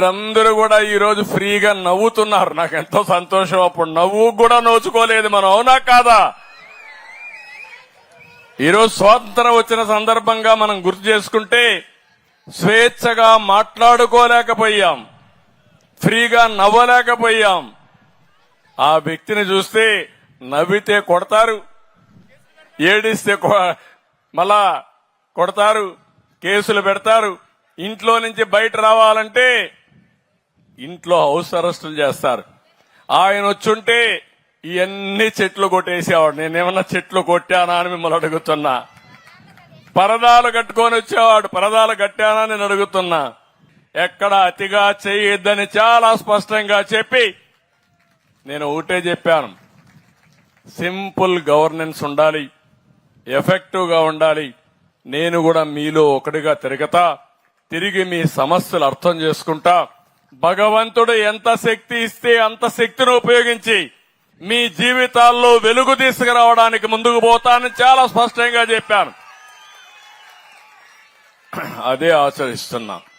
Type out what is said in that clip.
మీరందరూ కూడా ఈ రోజు ఫ్రీగా నవ్వుతున్నారు. నాకు ఎంతో సంతోషం. అప్పుడు నవ్వు కూడా నోచుకోలేదు మనం. అవునా కాదా? ఈరోజు స్వాతంత్రం వచ్చిన సందర్భంగా మనం గుర్తు చేసుకుంటే స్వేచ్ఛగా మాట్లాడుకోలేకపోయాం. ఫ్రీగా నవ్వలేకపోయాం. ఆ వ్యక్తిని చూస్తే నవ్వితే కొడతారు. ఏడిస్తే మళ్ళా కొడతారు. కేసులు పెడతారు. ఇంట్లో నుంచి బయట రావాలంటే ఇంట్లో హౌస్ అరెస్టులు చేస్తారు. ఆయన వచ్చుంటే ఇవన్నీ చెట్లు కొట్టేసేవాడు. నేనేమన్నా చెట్లు కొట్టానా అని మిమ్మల్ని అడుగుతున్నా. పరదాలు కట్టుకొని వచ్చేవాడు. పరదాలు కట్టానా నేను అడుగుతున్నా. ఎక్కడ అతిగా చేయొద్దని చాలా స్పష్టంగా చెప్పి నేను ఒకటే చెప్పాను. సింపుల్ గవర్నెన్స్ ఉండాలి. ఎఫెక్టివ్గా ఉండాలి. నేను కూడా మీలో ఒకటిగా తిరగతా. తిరిగి మీ సమస్యలు అర్థం చేసుకుంటా. భగవంతుడు ఎంత శక్తి ఇస్తే అంత శక్తిని ఉపయోగించి మీ జీవితాల్లో వెలుగు తీసుకురావడానికి ముందుకు పోతానని చాలా స్పష్టంగా చెప్పాను. అదే ఆచరిస్తున్నాను